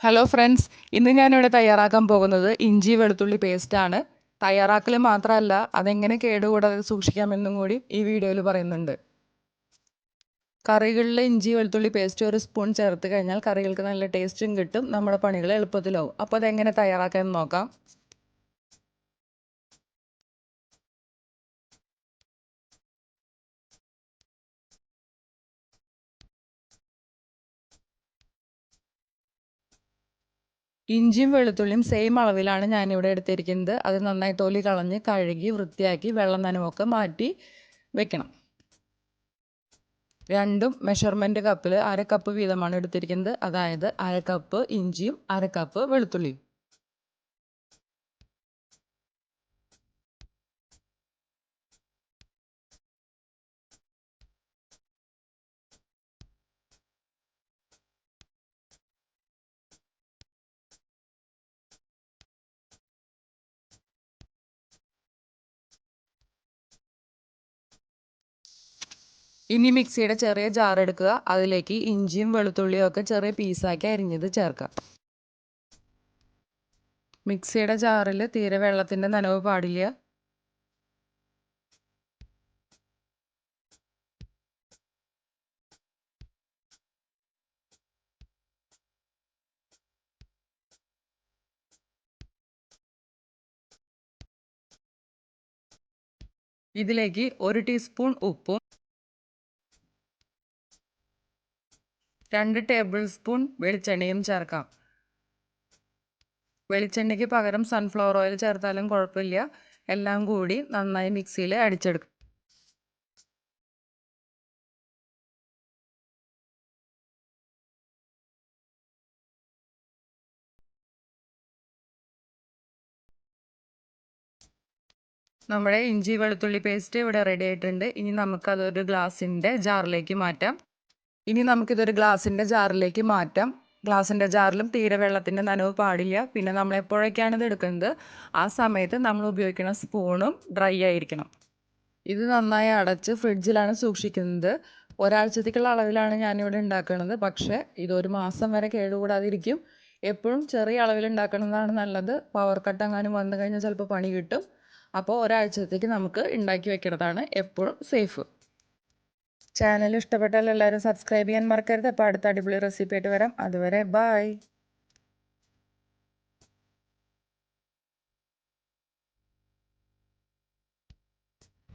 Hello friends ഇന്ന് ഞാനിവിടെ തയ്യാറാക്കാൻ പോകുന്നത് ഇഞ്ചി വെളുത്തുള്ളി പേസ്റ്റാണ് തയ്യാറാക്കൽ മാത്രമല്ല അതെങ്ങനെ കേടുകൂടാതെ സൂക്ഷിക്കാമെന്നും കൂടി ഈ വീഡിയോയിൽ പറയുന്നുണ്ട്. കറികളിൽ ഇഞ്ചി വെളുത്തുള്ളി പേസ്റ്റ് ഒരു സ്പൂൺ ചേർത്ത് കഴിഞ്ഞാൽ കറികൾക്ക് നല്ല ടേസ്റ്റും കിട്ടും. നമ്മുടെ പണികൾ എളുപ്പത്തിലാവും. അപ്പോൾ അതെങ്ങനെ തയ്യാറാക്കാമെന്ന് നോക്കാം. ഇഞ്ചിയും വെളുത്തുള്ളിയും സെയിം അളവിലാണ് ഞാനിവിടെ എടുത്തിരിക്കുന്നത്. അത് നന്നായി തൊലി കളഞ്ഞ് കഴുകി വൃത്തിയാക്കി വെള്ളം നനവൊക്കെ മാറ്റി വെക്കണം. രണ്ടും മെഷർമെന്റ് കപ്പിൽ അര കപ്പ് വീതമാണ് എടുത്തിരിക്കുന്നത്. അതായത് അര കപ്പ് ഇഞ്ചിയും അര കപ്പ് വെളുത്തുള്ളിയും. ഇനി മിക്സിയുടെ ചെറിയ ജാർ എടുക്കുക. അതിലേക്ക് ഇഞ്ചിയും വെളുത്തുള്ളിയും ഒക്കെ ചെറിയ പീസാക്കി അരിഞ്ഞത് ചേർക്കാം മിക്സിയുടെ ജാറിൽ തീരെ വെള്ളത്തിന്റെ നനവ് പാടില്ല. ഇതിലേക്ക് ഒരു ടീസ്പൂൺ ഉപ്പും രണ്ട് ടേബിൾ സ്പൂൺ വെളിച്ചെണ്ണയും ചേർക്കാം. വെളിച്ചെണ്ണയ്ക്ക് പകരം സൺഫ്ലവർ ഓയിൽ ചേർത്താലും കുഴപ്പമില്ല. എല്ലാം കൂടി നന്നായി മിക്സിയിൽ അടിച്ചെടുക്കും നമ്മുടെ ഇഞ്ചി വെളുത്തുള്ളി പേസ്റ്റ് ഇവിടെ റെഡി ആയിട്ടുണ്ട്. ഇനി നമുക്കതൊരു ഗ്ലാസിന്റെ ജാറിലേക്ക് മാറ്റാം. ഇനി നമുക്കിതൊരു ഗ്ലാസിന്റെ ജാറിലേക്ക് മാറ്റാം. ഗ്ലാസിന്റെ ജാറിലും തീരെ വെള്ളത്തിന്റെ നനവ് പാടില്ല. പിന്നെ നമ്മൾ എപ്പോഴൊക്കെയാണ് ഇത് എടുക്കുന്നത്? ആ സമയത്ത് നമ്മൾ ഉപയോഗിക്കുന്ന സ്പൂണും ഡ്രൈ ആയിരിക്കണം. ഇത് നന്നായി അടച്ച് ഫ്രിഡ്ജിലാണ് സൂക്ഷിക്കുന്നത്. ഒരാഴ്ചത്തേക്കുള്ള അളവിലാണ് ഞാനിവിടെ ഉണ്ടാക്കുന്നത്. പക്ഷേ ഇത് ഒരു മാസം വരെ കേടുകൂടാതിരിക്കും. എപ്പോഴും ചെറിയ അളവിൽ ഉണ്ടാക്കുന്നതാണ് നല്ലത്. പവർ കട്ട് എങ്ങാനും വന്നു കഴിഞ്ഞാൽ ചിലപ്പോൾ പണി കിട്ടും. അപ്പോൾ ഒരാഴ്ചത്തേക്ക് നമുക്ക് ഉണ്ടാക്കി വെക്കുന്നതാണ് എപ്പോഴും സേഫ്. ചാനൽ ഇഷ്ടപ്പെട്ടാൽ എല്ലാവരും സബ്സ്ക്രൈബ് ചെയ്യാൻ മറക്കരുത്. അപ്പോൾ അടുത്ത അടിപൊളി റെസിപ്പി ആയിട്ട് വരാം. അതുവരെ ബായ്